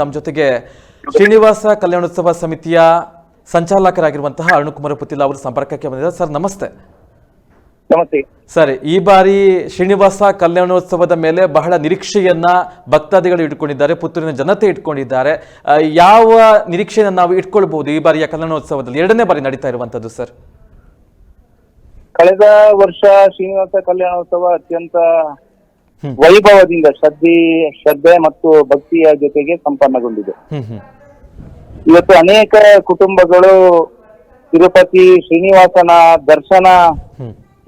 ನಮ್ಮ ಜೊತೆಗೆ ಶ್ರೀನಿವಾಸ ಕಲ್ಯಾಣೋತ್ಸವ ಸಮಿತಿಯ ಸಂಚಾಲಕರಾಗಿರುವಂತಹ ಅರುಣಕುಮಾರ ಪುತಿಲ್ ಅವರು ಸಂಪರ್ಕಕ್ಕೆ ಬಂದಿದ್ದಾರೆ. ಸರ್ ನಮಸ್ತೆ. ನಮಸ್ತೆ. ಸರ್ ಈ ಬಾರಿ ಶ್ರೀನಿವಾಸ ಕಲ್ಯಾಣೋತ್ಸವದ ಮೇಲೆ ಬಹಳ ನಿರೀಕ್ಷೆಯನ್ನ ಭಕ್ತಾದಿಗಳು ಇಟ್ಕೊಂಡಿದ್ದಾರೆ ಪುತ್ತೂರಿನ ಜನತೆ ಇಟ್ಕೊಂಡಿದ್ದಾರೆ. ಯಾವ ನಿರೀಕ್ಷೆಯನ್ನ ನಾವು ಇಟ್ಕೊಳ್ಬಹುದು ಈ ಬಾರಿಯ ಕಲ್ಯಾಣೋತ್ಸವದಲ್ಲಿ? ಎರಡನೇ ಬಾರಿ ನಡೀತಾ ಇರುವಂತದ್ದು ಸರ್. ಕಳೆದ ವರ್ಷ ಶ್ರೀನಿವಾಸ ಕಲ್ಯಾಣೋತ್ಸವ ಅತ್ಯಂತ. ವೈಭವದಿಂದ ಶ್ರದ್ಧೆ ಶ್ರದ್ಧೆ ಮತ್ತು ಭಕ್ತಿಯ ಜೊತೆಗೆ ಸಂಪನ್ನಗೊಂಡಿದೆ. ಇವತ್ತು ಅನೇಕ ಕುಟುಂಬಗಳು ತಿರುಪತಿ ಶ್ರೀನಿವಾಸನ ದರ್ಶನ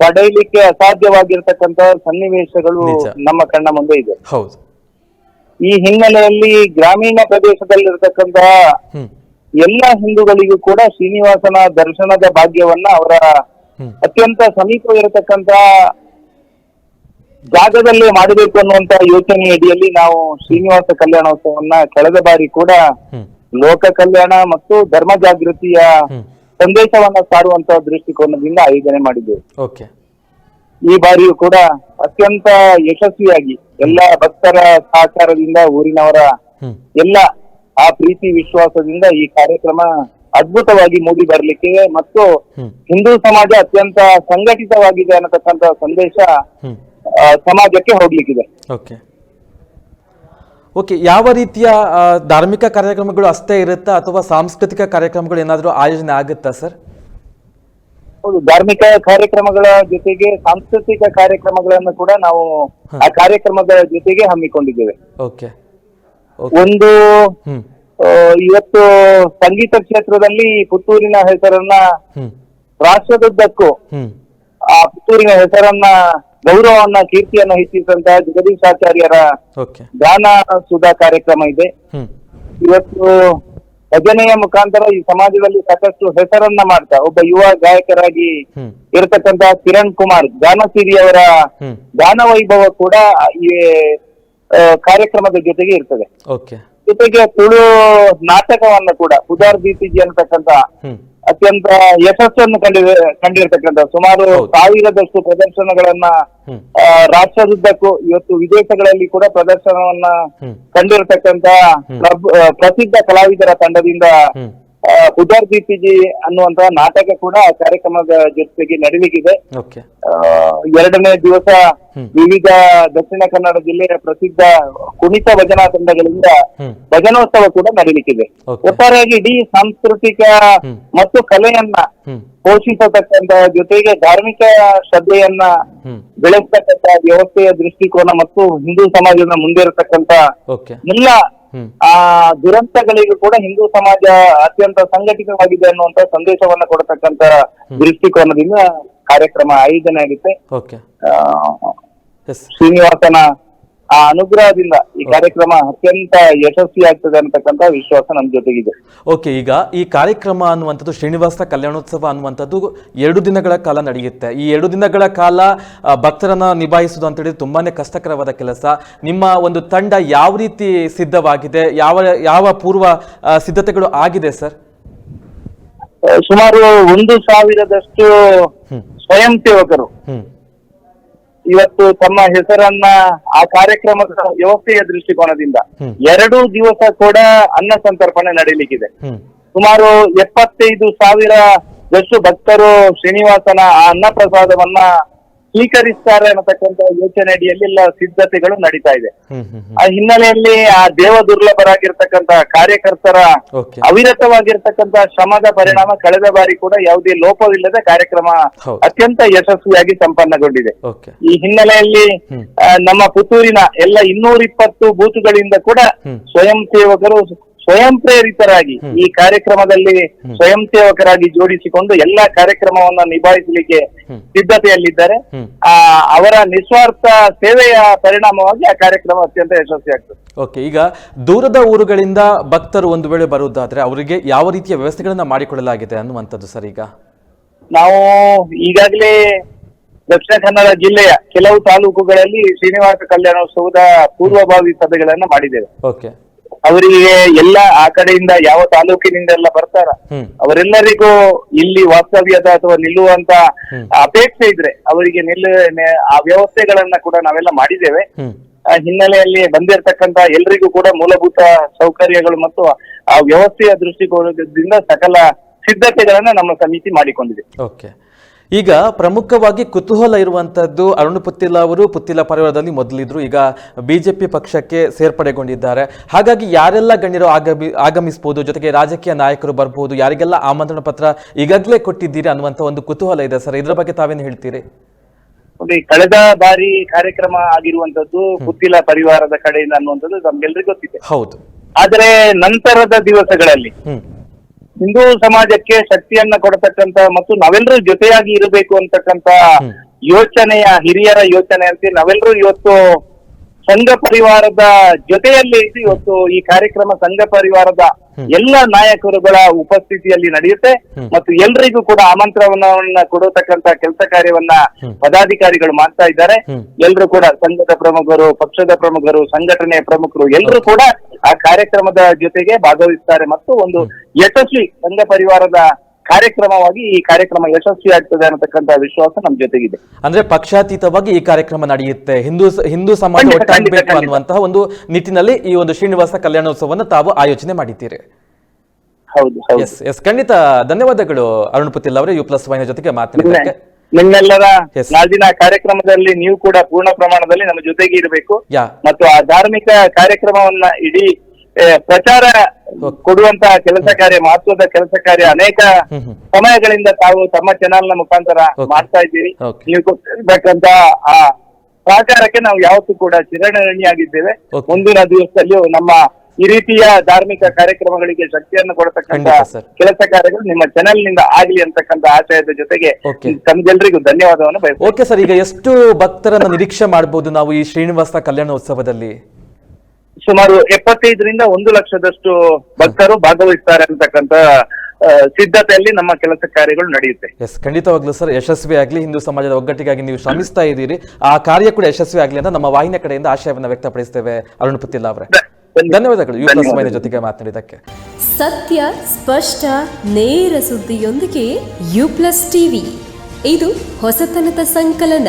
ಪಡೆಯಲಿಕ್ಕೆ ಅಸಾಧ್ಯವಾಗಿರ್ತಕ್ಕಂತ ಸನ್ನಿವೇಶಗಳು ನಮ್ಮ ಕಣ್ಣ ಮುಂದೆ ಇದೆ. ಈ ಹಿನ್ನೆಲೆಯಲ್ಲಿ ಗ್ರಾಮೀಣ ಪ್ರದೇಶದಲ್ಲಿರ್ತಕ್ಕಂತಹ ಎಲ್ಲಾ ಹಿಂದೂಗಳಿಗೂ ಕೂಡ ಶ್ರೀನಿವಾಸನ ದರ್ಶನದ ಭಾಗ್ಯವನ್ನ ಅವರ ಅತ್ಯಂತ ಸಮೀಪವಿರತಕ್ಕಂತ ಜಾಗದಲ್ಲೇ ಮಾಡಬೇಕು ಅನ್ನುವಂತ ಯೋಚನೆ ಅಡಿಯಲ್ಲಿ ನಾವು ಶ್ರೀನಿವಾಸ ಕಲ್ಯಾಣೋತ್ಸವನ್ನ ಕಳೆದ ಬಾರಿ ಕೂಡ ಲೋಕ ಕಲ್ಯಾಣ ಮತ್ತು ಧರ್ಮ ಜಾಗೃತಿಯ ಸಂದೇಶವನ್ನ ಸಾರುವಂತ ದೃಷ್ಟಿಕೋನದಿಂದ ಆಯೋಜನೆ ಮಾಡಿದ್ದೇವೆ. ಈ ಬಾರಿಯೂ ಕೂಡ ಅತ್ಯಂತ ಯಶಸ್ವಿಯಾಗಿ ಎಲ್ಲ ಭಕ್ತರ ಸಹಕಾರದಿಂದ ಊರಿನವರ ಎಲ್ಲ ಆ ಪ್ರೀತಿ ವಿಶ್ವಾಸದಿಂದ ಈ ಕಾರ್ಯಕ್ರಮ ಅದ್ಭುತವಾಗಿ ಮೂಡಿ ಬರಲಿಕ್ಕೆ ಮತ್ತು ಹಿಂದೂ ಸಮಾಜ ಅತ್ಯಂತ ಸಂಘಟಿತವಾಗಿದೆ ಅನ್ನತಕ್ಕಂತ ಸಂದೇಶ ಸಮಾಜಕ್ಕೆ ಹೋಗ್ಲಿಕ್ಕಿದೆ. ಓಕೆ. ಓಕೆ ಯಾವ ರೀತಿಯ ಧಾರ್ಮಿಕ ಕಾರ್ಯಕ್ರಮಗಳು ಅಷ್ಟೇ ಇರುತ್ತಾ ಅಥವಾ ಸಾಂಸ್ಕೃತಿಕ ಕಾರ್ಯಕ್ರಮಗಳು ಏನಾದರೂ ಆಯೋಜನೆ ಆಗುತ್ತಾ ಸರ್? ಹೌದು ಧಾರ್ಮಿಕ ಕಾರ್ಯಕ್ರಮಗಳ ಜೊತೆಗೆ ಸಾಂಸ್ಕೃತಿಕ ಕಾರ್ಯಕ್ರಮಗಳನ್ನು ಕೂಡ ನಾವು ಆ ಕಾರ್ಯಕ್ರಮದ ಜೊತೆಗೆ ಹಮ್ಮಿಕೊಂಡಿದ್ದೇವೆ. ಓಕೆ. ಒಂದು ಇವತ್ತು ಸಂಗೀತ ಕ್ಷೇತ್ರದಲ್ಲಿ ಪುತ್ತೂರಿನ ಹೆಸರನ್ನ ರಾಷ್ಟ್ರದುದ್ದಕ್ಕೂ ಆ ಪುತ್ತೂರಿನ ಹೆಸರನ್ನ ಗೌರವವನ್ನ ಕೀರ್ತಿಯನ್ನ ಹೆಚ್ಚಿಸಿದಂತಹ ಜಗದೀಶಾಚಾರ್ಯರ ದಾನ ಸುಧಾ ಕಾರ್ಯಕ್ರಮ ಇದೆ. ಇವತ್ತು ಭಜನೆಯ ಮುಖಾಂತರ ಈ ಸಮಾಜದಲ್ಲಿ ಸಾಕಷ್ಟು ಹೆಸರನ್ನ ಮಾಡ್ತಾ ಒಬ್ಬ ಯುವ ಗಾಯಕರಾಗಿ ಇರತಕ್ಕಂತ ಕಿರಣ್ ಕುಮಾರ್ ಗಾನಸಿರಿ ಅವರ ಗಾನ ವೈಭವ ಕೂಡ ಈ ಕಾರ್ಯಕ್ರಮದ ಜೊತೆಗೆ ಇರ್ತದೆ. ಜೊತೆಗೆ ತುಳು ನಾಟಕವನ್ನ ಕೂಡ ಉದಾರ್ ದೀಪಿಜಿ ಅನ್ನತಕ್ಕಂತ ಹ್ಮ್. ಅತ್ಯಂತ ಯಶಸ್ಸನ್ನು ಕಂಡಿದೆ ಕಂಡಿರ್ತಕ್ಕಂಥ ಸುಮಾರು. ಸಾವಿರದಷ್ಟು ಪ್ರದರ್ಶನಗಳನ್ನ ರಾಷ್ಟ್ರದುದ್ದಕ್ಕೂ ಇವತ್ತು ವಿದೇಶಗಳಲ್ಲಿ ಕೂಡ ಪ್ರದರ್ಶನವನ್ನ ಕಂಡಿರತಕ್ಕಂತ ಪ್ರಸಿದ್ಧ ಕಲಾವಿದರ ತಂಡದಿಂದ ಉದಾರ್ ದೀಪಿಜಿ ಅನ್ನುವಂತಹ ನಾಟಕ ಕೂಡ ಆ ಕಾರ್ಯಕ್ರಮದ ಜೊತೆಗೆ ನಡೀಲಿಕ್ಕಿದೆ. ಎರಡನೇ ದಿವಸ. ವಿವಿಧ ದಕ್ಷಿಣ ಕನ್ನಡ ಜಿಲ್ಲೆಯ ಪ್ರಸಿದ್ಧ ಕುಣಿತ ಭಜನಾ ತಂಡಗಳಿಂದ ಭಜನೋತ್ಸವ ಕೂಡ ನಡೀಲಿಕ್ಕಿದೆ. ಒಟ್ಟಾರೆಯಾಗಿ ಇಡೀ ಸಾಂಸ್ಕೃತಿಕ ಮತ್ತು ಕಲೆಯನ್ನ ಪೋಷಿಸತಕ್ಕಂತ ಜೊತೆಗೆ ಧಾರ್ಮಿಕ ಶ್ರದ್ಧೆಯನ್ನ ಬೆಳೆಸತಕ್ಕಂತ ವ್ಯವಸ್ಥೆಯ ದೃಷ್ಟಿಕೋನ ಮತ್ತು ಹಿಂದೂ ಸಮಾಜದ ಮುಂದೆ ಇರತಕ್ಕಂತ ಎಲ್ಲ ಆ ದುರಂತಗಳಿಗೂ ಕೂಡ ಹಿಂದೂ ಸಮಾಜ ಅತ್ಯಂತ ಸಂಘಟಿತವಾಗಿದೆ ಅನ್ನುವಂತ ಸಂದೇಶವನ್ನ ಕೊಡತಕ್ಕಂತ ದೃಷ್ಟಿಕೋನದಿಂದ ಕಾರ್ಯಕ್ರಮ ಆಯೋಜನೆ ಆಗುತ್ತೆ. ಶ್ರೀನಿವಾಸನ ಆ ಅನುಗ್ರಹದಿಂದ ಈ ಕಾರ್ಯಕ್ರಮ ಅತ್ಯಂತ ಯಶಸ್ವಿ ಆಗ್ತದೆ ಅನ್ನತಕ್ಕಂತ ವಿಶ್ವಾಸ ನಮ್ಮ ಜೊತೆಗಿದೆ. ಓಕೆ ಈಗ ಈ ಕಾರ್ಯಕ್ರಮ ಅನ್ನುವಂಥದ್ದು ಶ್ರೀನಿವಾಸ ಕಲ್ಯಾಣೋತ್ಸವ ಅನ್ನುವಂಥದ್ದು ಎರಡು ದಿನಗಳ ಕಾಲ ನಡೆಯುತ್ತೆ. ಈ ಎರಡು ದಿನಗಳ ಕಾಲ ಭಕ್ತರನ್ನ ನಿಭಾಯಿಸುವುದು ಅಂತ ಹೇಳಿದ್ರೆ ತುಂಬಾನೇ ಕಷ್ಟಕರವಾದ ಕೆಲಸ. ನಿಮ್ಮ ಒಂದು ತಂಡ ಯಾವ ರೀತಿ ಸಿದ್ಧವಾಗಿದೆ? ಯಾವ ಯಾವ ಪೂರ್ವ ಸಿದ್ಧತೆಗಳು ಆಗಿದೆ ಸರ್? ಸುಮಾರು ಒಂದು ಸಾವಿರದಷ್ಟು ಸ್ವಯಂ ಸೇವಕರು ಇವತ್ತು ತಮ್ಮ ಹೆಸರನ್ನ ಆ ಕಾರ್ಯಕ್ರಮದ ವ್ಯವಸ್ಥೆಯ ದೃಷ್ಟಿಕೋನದಿಂದ ಎರಡು ದಿವಸ ಕೂಡ ಅನ್ನ ಸಂತರ್ಪಣೆ ನಡೀಲಿಕ್ಕಿದೆ. ಸುಮಾರು ಎಪ್ಪತ್ತೈದು ಸಾವಿರ ಭಕ್ತರು ಶ್ರೀನಿವಾಸನ ಆ ಅನ್ನ ಪ್ರಸಾದವನ್ನ ಸ್ವೀಕರಿಸ್ತಾರೆ ಅನ್ನತಕ್ಕಂತ ಯೋಚನೆ ಅಡಿಯಲ್ಲಿ ಎಲ್ಲ ಸಿದ್ಧತೆಗಳು ನಡೀತಾ ಇದೆ. ಆ ಹಿನ್ನೆಲೆಯಲ್ಲಿ ಆ ದೇವ ದುರ್ಲಭರಾಗಿರ್ತಕ್ಕಂತ ಕಾರ್ಯಕರ್ತರ ಅವಿರತವಾಗಿರ್ತಕ್ಕಂತ ಶ್ರಮದ ಪರಿಣಾಮ ಕಳೆದ ಬಾರಿ ಕೂಡ ಯಾವುದೇ ಲೋಪವಿಲ್ಲದೆ ಕಾರ್ಯಕ್ರಮ ಅತ್ಯಂತ ಯಶಸ್ವಿಯಾಗಿ ಸಂಪನ್ನಗೊಂಡಿದೆ. ಈ ಹಿನ್ನೆಲೆಯಲ್ಲಿ ನಮ್ಮ ಪುತ್ತೂರಿನ ಎಲ್ಲ ಇನ್ನೂರ ಇಪ್ಪತ್ತು ಬೂತ್ಗಳಿಂದ ಕೂಡ ಸ್ವಯಂ ಸೇವಕರು ಸ್ವಯಂ ಪ್ರೇರಿತರಾಗಿ ಈ ಕಾರ್ಯಕ್ರಮದಲ್ಲಿ ಸ್ವಯಂ ಸೇವಕರಾಗಿ ಜೋಡಿಸಿಕೊಂಡು ಎಲ್ಲಾ ಕಾರ್ಯಕ್ರಮವನ್ನ ನಿಭಾಯಿಸಲಿಕ್ಕೆ. ಸಿದ್ಧತೆಯಲ್ಲಿದ್ದಾರೆ. ಆ ಅವರ ನಿಸ್ವಾರ್ಥ ಸೇವೆಯ ಪರಿಣಾಮವಾಗಿ ಆ ಕಾರ್ಯಕ್ರಮ ಅತ್ಯಂತ ಯಶಸ್ವಿಯಾಗ್ತದೆ ಓಕೆ ಈಗ ದೂರದ ಊರುಗಳಿಂದ ಭಕ್ತರು ಒಂದು ವೇಳೆ ಬರುವುದಾದ್ರೆ ಅವರಿಗೆ ಯಾವ ರೀತಿಯ ವ್ಯವಸ್ಥೆಗಳನ್ನ ಮಾಡಿಕೊಳ್ಳಲಾಗಿದೆ ಅನ್ನುವಂಥದ್ದು ಸರ್ ಈಗ? ನಾವು ಈಗಾಗಲೇ ದಕ್ಷಿಣ ಕನ್ನಡ ಜಿಲ್ಲೆಯ ಕೆಲವು ತಾಲೂಕುಗಳಲ್ಲಿ ಶ್ರೀನಿವಾಸ ಕಲ್ಯಾಣೋತ್ಸವದ ಪೂರ್ವಭಾವಿ ಸಭೆಗಳನ್ನ ಮಾಡಿದ್ದೇವೆ. ಓಕೆ ಅವರಿಗೆ ಎಲ್ಲ ಆ ಕಡೆಯಿಂದ ಯಾವ ತಾಲೂಕಿನಿಂದ ಎಲ್ಲ ಬರ್ತಾರ ಅವರೆಲ್ಲರಿಗೂ ಇಲ್ಲಿ ವಾಸ್ತವ್ಯದ ಅಥವಾ ನಿಲ್ಲುವಂತ ಅಪೇಕ್ಷೆ ಇದ್ರೆ ಅವರಿಗೆ ನಿಲ್ಲ ಆ ವ್ಯವಸ್ಥೆಗಳನ್ನ ಕೂಡ ನಾವೆಲ್ಲ ಮಾಡಿದ್ದೇವೆ. ಆ, ಹಿನ್ನೆಲೆಯಲ್ಲಿ ಬಂದಿರತಕ್ಕಂತ ಎಲ್ರಿಗೂ ಕೂಡ ಮೂಲಭೂತ ಸೌಕರ್ಯಗಳು ಮತ್ತು ಆ ವ್ಯವಸ್ಥೆಯ ದೃಷ್ಟಿಕೋನದಿಂದ ಸಕಲ ಸಿದ್ಧತೆಗಳನ್ನ ನಮ್ಮ ಸಮಿತಿ ಮಾಡಿಕೊಂಡಿದೆ. ಓಕೆ. ಈಗ ಪ್ರಮುಖವಾಗಿ ಕುತೂಹಲ ಇರುವಂತದ್ದು ಅರುಣ್ ಪುತ್ತಿಲ ಅವರು. ಪುತ್ತಿಲ ಪರಿವಾರದಲ್ಲಿ ಮೊದಲಿದ್ರು. ಈಗ ಬಿಜೆಪಿ ಪಕ್ಷಕ್ಕೆ ಸೇರ್ಪಡೆಗೊಂಡಿದ್ದಾರೆ. ಹಾಗಾಗಿ ಯಾರೆಲ್ಲ ಗಣ್ಯರು ಆಗಮಿ ಆಗಮಿಸಬಹುದು ಜೊತೆಗೆ ರಾಜಕೀಯ ನಾಯಕರು ಬರಬಹುದು ಯಾರಿಗೆಲ್ಲ ಆಮಂತ್ರಣ ಪತ್ರ ಈಗಾಗಲೇ ಕೊಟ್ಟಿದ್ದೀರಿ ಅನ್ನುವಂತ ಒಂದು ಕುತೂಹಲ ಇದೆ ಸರ್. ಇದರ ಬಗ್ಗೆ ತಾವೇನು ಹೇಳ್ತೀರಿ? ಕಳೆದ ಬಾರಿ ಕಾರ್ಯಕ್ರಮ ಆಗಿರುವಂತದ್ದು ಪುತ್ತಿಲ ಪರಿವಾರದ ಕಡೆಯಿಂದ ಅನ್ನುವಂಥದ್ದು ನಮ್ಗೆಲ್ರಿಗೂ ಗೊತ್ತಿದೆ. ಹೌದು. ಆದರೆ ನಂತರದ ದಿವಸಗಳಲ್ಲಿ ಹಿಂದೂ ಸಮಾಜಕ್ಕೆ ಶಕ್ತಿಯನ್ನ ಕೊಡತಕ್ಕಂತ ಮತ್ತು ನಾವೆಲ್ಲರೂ ಜೊತೆಯಾಗಿ ಇರಬೇಕು ಅಂತಕ್ಕಂತ ಯೋಚನೆಯ ಹಿರಿಯರ ಯೋಚನೆ ಅಂತ ನಾವೆಲ್ಲರೂ ಇವತ್ತು ಸಂಘ ಪರಿವಾರದ ಜೊತೆಯಲ್ಲಿ ಇದ್ದು ಇವತ್ತು ಈ ಕಾರ್ಯಕ್ರಮ ಸಂಘ ಪರಿವಾರದ ಎಲ್ಲ ನಾಯಕರುಗಳ ಉಪಸ್ಥಿತಿಯಲ್ಲಿ ನಡೆಯುತ್ತೆ. ಮತ್ತು ಎಲ್ರಿಗೂ ಕೂಡ ಆಮಂತ್ರಣವನ್ನ ಕೊಡತಕ್ಕಂತ ಕೆಲಸ ಕಾರ್ಯವನ್ನ ಪದಾಧಿಕಾರಿಗಳು ಮಾಡ್ತಾ ಇದ್ದಾರೆ. ಎಲ್ರೂ ಎಲ್ರು ಕೂಡ ಸಂಘದ ಪ್ರಮುಖರು ಪಕ್ಷದ ಪ್ರಮುಖರು ಸಂಘಟನೆಯ ಪ್ರಮುಖರು ಎಲ್ಲರೂ ಕೂಡ ಆ ಕಾರ್ಯಕ್ರಮದ ಜೊತೆಗೆ ಭಾಗವಹಿಸ್ತಾರೆ ಮತ್ತು ಒಂದು ಯಶಸ್ವಿ ಸಂಘ ಪರಿವಾರದ ಕಾರ್ಯಕ್ರಮವಾಗಿ ಈ ಕಾರ್ಯಕ್ರಮ ಯಶಸ್ವಿ ಆಗ್ತದೆ ಅನ್ನತಕ್ಕಂತ ವಿಶ್ವಾಸ ನಮ್ ಜೊತೆಗಿದೆ. ಅಂದ್ರೆ ಪಕ್ಷಾತೀತವಾಗಿ ಈ ಕಾರ್ಯಕ್ರಮ ನಡೆಯುತ್ತೆ. ಹಿಂದೂ ಹಿಂದೂ ಸಮಾಜ ಒಟ್ಟಾಗಬೇಕು. ಅನ್ನುವಂತಹ ಒಂದು ನಿಟ್ಟಿನಲ್ಲಿ ಈ ಒಂದು ಶ್ರೀನಿವಾಸ ಕಲ್ಯಾಣೋತ್ಸವವನ್ನು ತಾವು ಆಯೋಜನೆ ಮಾಡಿದ್ದೀರಿ. ಹೌದು ಎಸ್ ಎಸ್. ಖಂಡಿತ ಧನ್ಯವಾದಗಳು ಅರುಣ್ ಪುತಿಲ್ ಅವರೇ ಯು ಪ್ಲಸ್ ವೈನ ಜೊತೆಗೆ ಮಾತನಾಡಿದ್ದಾರೆ ಮಾತನಾಡಿದ್ದಕ್ಕೆ ನಿಮ್ಮೆಲ್ಲರ. ನಾಳಿನ ಕಾರ್ಯಕ್ರಮದಲ್ಲಿ ನೀವು ಕೂಡ ಪೂರ್ಣ ಪ್ರಮಾಣದಲ್ಲಿ ನಮ್ಮ ಜೊತೆಗೆ ಇರಬೇಕು. ಯಾ. ಮತ್ತು ಆ ಧಾರ್ಮಿಕ ಕಾರ್ಯಕ್ರಮವನ್ನ ಇಡೀ ಪ್ರಚಾರ ಕೊಡುವಂತಹ ಕೆಲಸ ಕಾರ್ಯ ಮಹತ್ವದ ಕೆಲಸ ಕಾರ್ಯ ಅನೇಕ ಸಮಯಗಳಿಂದ ತಾವು ತಮ್ಮ ಚಾನೆಲ್ನ ಮುಖಾಂತರ. ಮಾಡ್ತಾ ಇದ್ದೀವಿ. ನೀವು ಬೇಕಂತ ಆ ಸಹಕಾರಕ್ಕೆ ನಾವು ಯಾವತ್ತೂ ಕೂಡ ಚಿರಣಿಯಾಗಿದ್ದೇವೆ Okay. ಮುಂದಿನ ದಿವಸದಲ್ಲಿಯೂ ನಮ್ಮ ಈ ರೀತಿಯ ಧಾರ್ಮಿಕ ಕಾರ್ಯಕ್ರಮಗಳಿಗೆ ಶಕ್ತಿಯನ್ನು ಕೊಡತಕ್ಕಂತ ಕೆಲಸ ಕಾರ್ಯಗಳು ನಿಮ್ಮ ಚಾನೆಲ್ನಿಂದ ಆಗಲಿ ಅಂತಕ್ಕಂತ ಆಶಯದ ಜೊತೆಗೆ Okay. ತಮ್ಗೆಲ್ರಿಗೂ ಧನ್ಯವಾದವನ್ನು ಬಯಸ್ತೇವೆ ಓಕೆ ಸರ್ ಈಗ ಎಷ್ಟು ಭಕ್ತರನ್ನು ನಿರೀಕ್ಷೆ ಮಾಡಬಹುದು ನಾವು ಈ ಶ್ರೀನಿವಾಸ ಕಲ್ಯಾಣೋತ್ಸವದಲ್ಲಿ? ಸುಮಾರು ಎಪ್ಪತ್ತೈದರಿಂದ ಒಂದು ಲಕ್ಷದಷ್ಟು ಭಕ್ತರು ಭಾಗವಹಿಸ್ತಾರೆ ಅಂತಕ್ಕಂತ ಸಿದ್ಧತೆಯಲ್ಲಿ ನಮ್ಮ ಕೆಲಸ ಕಾರ್ಯಗಳು ನಡೆಯುತ್ತೆ. ಎಸ್ ಖಂಡಿತವಾಗ್ಲೂ ಸರ್ ಯಶಸ್ವಿ ಆಗಲಿ ಹಿಂದೂ ಸಮಾಜದ ಒಗ್ಗಟ್ಟಿಗಾಗಿ ನೀವು ಶ್ರಮಿಸ್ತಾ ಇದ್ದೀರಿ. ಆ ಕಾರ್ಯ ಕೂಡ ಯಶಸ್ವಿ ಆಗಲಿ ಅಂತ ನಮ್ಮ ವಾಹಿನಿಯ ಕಡೆಯಿಂದ ಆಶಯವನ್ನು ವ್ಯಕ್ತಪಡಿಸ್ತೇವೆ ಅರುಣ್ ಪುತ್ತಿಲ್ಲ ಅವರೇ. ಧನ್ಯ- ಧನ್ಯವಾದಗಳು ಯು ಪ್ಲಸ್ ವೈನ ಜೊತೆಗೆ ಮಾತನಾಡಿದಕ್ಕೆ ಸತ್ಯ ಸ್ಪಷ್ಟ ನೇರ ಸುದ್ದಿಯೊಂದಿಗೆ ಯು ಪ್ಲಸ್ ಟಿವಿ. ಇದು ಹೊಸತನದ ಸಂಕಲನ.